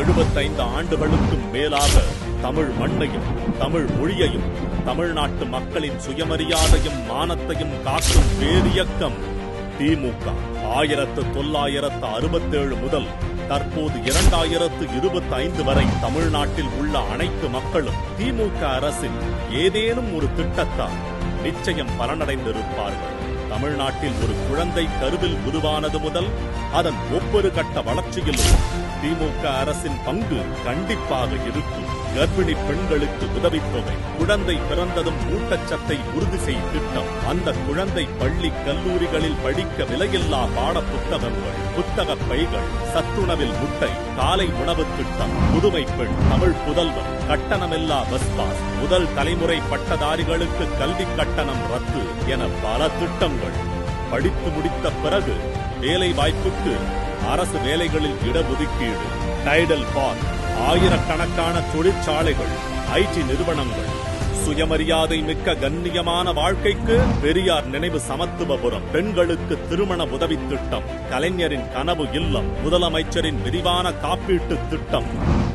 எழுபத்தைந்து ஆண்டுகளுக்கும் மேலாக தமிழ் மண்ணையும் தமிழ் மொழியையும் தமிழ்நாட்டு மக்களின் சுயமரியாதையும் மானத்தையும் காக்கும் பேரியக்கம் திமுக. ஆயிரத்து தொள்ளாயிரத்து அறுபத்தேழு முதல் தற்போது இரண்டாயிரத்து இருபத்தி ஐந்து வரை தமிழ்நாட்டில் உள்ள அனைத்து மக்களும் திமுக அரசின் ஏதேனும் ஒரு திட்டத்தால் நிச்சயம் பலனடைந்திருப்பார்கள். தமிழ்நாட்டில் ஒரு குழந்தை கருவில் உருவானது முதல் அதன் ஒவ்வொரு கட்ட வளர்ச்சியிலும் திமுக அரசின் பங்கு கண்டிப்பாக இருக்கும். கர்ப்பிணி பெண்களுக்கு உதவித்தொகை குழந்தை பிறந்ததும் ஊட்டச்சத்தை உறுதி செய் திட்டம். அந்த குழந்தை பள்ளி கல்லூரிகளில் படிக்க விலையில்லா பாட புத்தகங்கள் புத்தக பைகள் சத்துணவில் முட்டை காலை உணவு திட்டம் புதுமை பெண் தமிழ் புதல்வர் கட்டணமில்லா பஸ் பாஸ் முதல் தலைமுறை பட்டதாரிகளுக்கு கல்வி கட்டணம் ரத்து என பல திட்டங்கள். படித்து முடித்த பிறகு வேலை வாய்ப்புக்கு அரசு வேலைகளில் இடஒதுக்கீடு டைடல் பார்க் ஆயிரக்கணக்கான தொழிற்சாலைகள் ஐடி நிறுவனங்கள் சுயமரியாதை மிக்க கண்ணியமான வாழ்க்கைக்கு பெரியார் நினைவு சமத்துவபுரம் பெண்களுக்கு திருமண உதவி திட்டம் கலைஞரின் கனவு இல்லம் முதலமைச்சரின் விரிவான காப்பீட்டு திட்டம்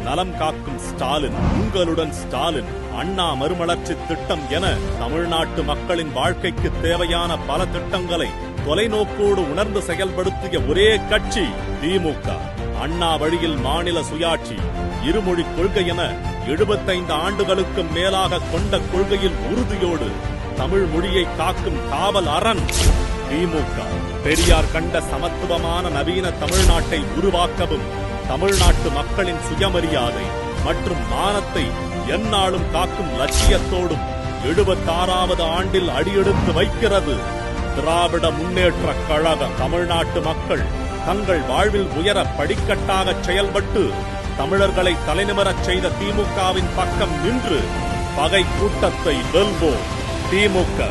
நலம் காக்கும் ஸ்டாலின் உங்களுடன் ஸ்டாலின் அண்ணா மறுமலர்ச்சி திட்டம் என தமிழ்நாட்டு மக்களின் வாழ்க்கைக்கு தேவையான பல திட்டங்களை தொலைநோக்கோடு உணர்ந்து செயல்படுத்திய ஒரே கட்சி திமுக. அண்ணா வழியில் மாநில சுயாட்சி இருமொழி கொள்கை என எழுபத்தைந்து ஆண்டுகளுக்கு மேலாக கொண்ட கொள்கையில் உறுதியோடு தமிழ் மொழியை காக்கும் காவல் அரண் திமுக. பெரியார் கண்ட சமத்துவமான நவீன தமிழ்நாட்டை உருவாக்கவும் தமிழ்நாட்டு மக்களின் சுயமரியாதை மற்றும் மானத்தை எந்நாளும் காக்கும் லட்சியத்தோடும் எழுபத்தாறாவது ஆண்டில் அடியெடுத்து வைக்கிறது திராவிட முன்னேற்ற கழக தமிழ்நாட்டு மக்கள் தங்கள் வாழ்வில் உயர படிக்கட்டாக செயல்பட்டு தமிழர்களை தலைநிமரச் செய்த திமுகவின் பக்கம் நின்று பகை கூட்டத்தை வெல்வோம். திமுக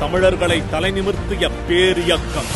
தமிழர்களை தலைநிமிர்த்திய பேரியக்கம்.